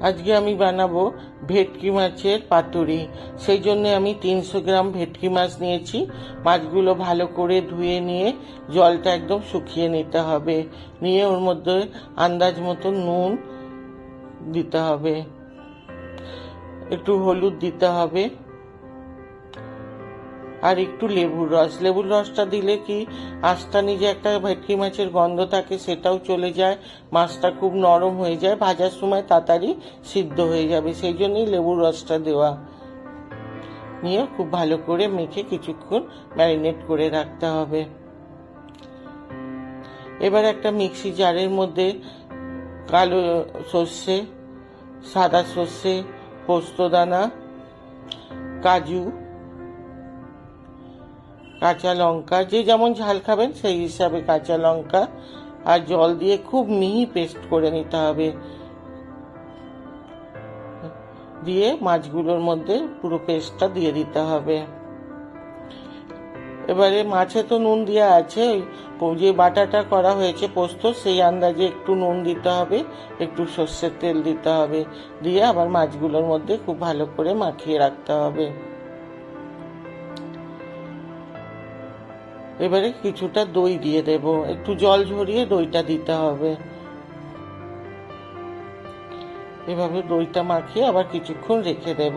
আজকে আমি বানাবো ভেটকি মাছের পাতুরি। সেই জন্য আমি তিনশো গ্রাম ভেটকি মাছ নিয়েছি। মাছগুলো ভালো করে ধুয়ে নিয়ে জলটা একদম শুকিয়ে নিতে হবে। নিয়ে ওর মধ্যে আন্দাজ মতো নুন দিতে হবে। একটু হলুদ দিতে হবে। আর একটু লেবুর রস। লেবুর রসটা দিলে কি আস্তা নিজে একটা ভেটকি মাছের গন্ধ থাকে সেটাও চলে যায়, মাছটা খুব নরম হয়ে যায়, ভাজার সময় তাড়াতাড়ি সিদ্ধ হয়ে যাবে। সেই জন্যই লেবুর রসটা দেওয়া। নিয়ে খুব ভালো করে মেখে কিছুক্ষণ ম্যারিনেট করে রাখতে হবে। এবার একটা মিক্সি জারের মধ্যে কালো সর্ষে, সাদা সর্ষে, পোস্তদানা, কাজু কাঁচা লঙ্কা, যে যেমন ঝাল খাবেন সেই হিসাবে কাঁচা লঙ্কা আর জল দিয়ে খুব মিহি পেস্ট করে নিতে হবে। দিয়ে মাছগুলোর মধ্যে পুরো পেস্টটা দিয়ে দিতে হবে। এবারে মাছে তো নুন দেওয়া আছে যে বাটাটা করা হয়েছে পোস্ত, সেই আন্দাজে একটু নুন দিতে হবে, একটু সর্ষের তেল দিতে হবে। দিয়ে আবার মাছগুলোর মধ্যে খুব ভালো করে মাখিয়ে রাখতে হবে। এবারে কিছুটা দই দিয়ে দেব। একটু জল ঝরিয়ে দইটা দিতে হবে। এভাবে দইটা মাখিয়ে আবার কিছুক্ষণ রেখে দেব।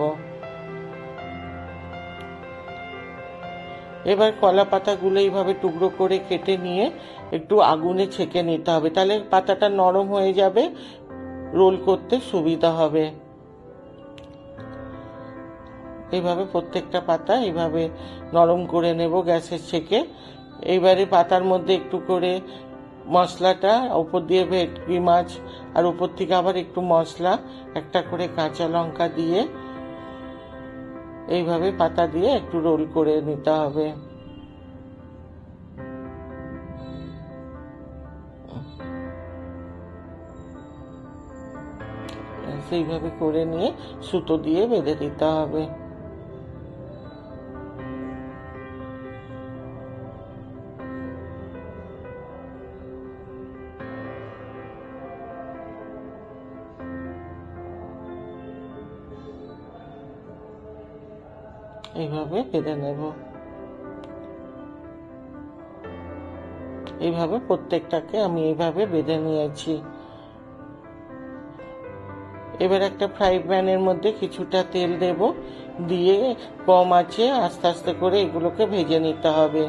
এবার কলা পাতাগুলো এইভাবে টুকরো করে কেটে নিয়ে একটু আগুনে ছেঁকে নিতে হবে। তাহলে পাতাটা নরম হয়ে যাবে, রোল করতে সুবিধা হবে। এইভাবে প্রত্যেকটা পাতা এইভাবে নরম করে নেব গ্যাসের ছেঁকে। এইবারে পাতার মধ্যে একটু করে মশলাটা উপর দিয়ে ভেটকি মাছ আর উপর থেকে আবার একটু মশলা, একটা করে কাঁচা লঙ্কা দিয়ে এইভাবে পাতা দিয়ে একটু রোল করে নিতে হবে। সেইভাবে করে নিয়ে সুতো দিয়ে বেঁধে দিতে হবে। এইভাবে বেঁধে নেব। এইভাবে প্রত্যেকটাকে আমি এইভাবে বেঁধে নিয়েছি। এবার একটা ফ্রাই প্যানের মধ্যে কিছুটা তেল দেব। দিয়ে কম আছে, আস্তে আস্তে করে এগুলোকে ভেজে নিতে হবে।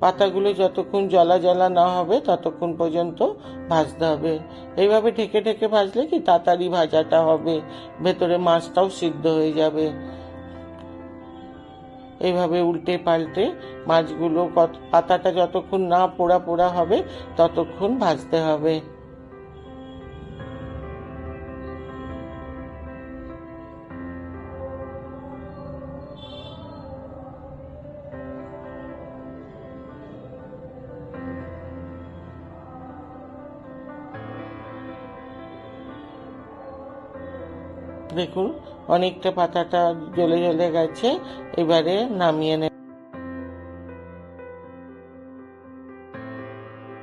পাতাগুলো যতক্ষণ জলা জলা না হবে, ততক্ষণ পর্যন্ত ভাজতে হবে। এইভাবে ঢেকে ঢেকে ভাজলে কি তাড়াতাড়ি ভাজাটা হবে, ভেতরে মাছটাও সিদ্ধ হয়ে যাবে। এইভাবে উল্টে পাল্টে মাছগুলো, পাতাটা যতক্ষণ না পোড়া পোড়া হবে, ততক্ষণ ভাজতে হবে। দেখুন অনেকটা পাতাটা জ্বলে জ্বলে গেছে এবারে নামিয়ে নেব।